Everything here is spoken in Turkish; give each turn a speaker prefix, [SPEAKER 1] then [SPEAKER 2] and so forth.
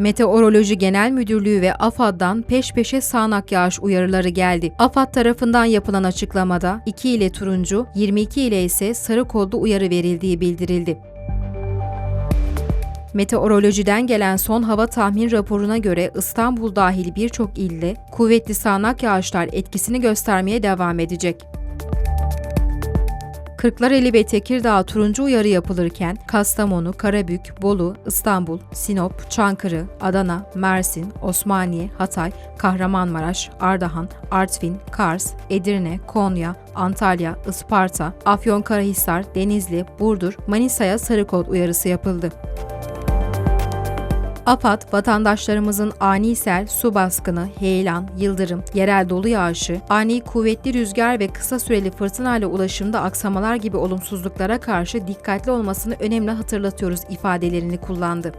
[SPEAKER 1] Meteoroloji Genel Müdürlüğü ve AFAD'dan peş peşe sağanak yağış uyarıları geldi. AFAD tarafından yapılan açıklamada 2 ile turuncu, 22 ile ise sarı kodlu uyarı verildiği bildirildi. Meteorolojiden gelen son hava tahmin raporuna göre İstanbul dahil birçok ilde kuvvetli sağanak yağışlar etkisini göstermeye devam edecek. Kırklareli ve Tekirdağ turuncu uyarı yapılırken Kastamonu, Karabük, Bolu, İstanbul, Sinop, Çankırı, Adana, Mersin, Osmaniye, Hatay, Kahramanmaraş, Ardahan, Artvin, Kars, Edirne, Konya, Antalya, Isparta, Afyonkarahisar, Denizli, Burdur, Manisa'ya sarı kod uyarısı yapıldı. AFAD, vatandaşlarımızın ani sel, su baskını, heyelan, yıldırım, yerel dolu yağışı, ani kuvvetli rüzgar ve kısa süreli fırtınayla ulaşımda aksamalar gibi olumsuzluklara karşı dikkatli olmasını önemli hatırlatıyoruz ifadelerini kullandı.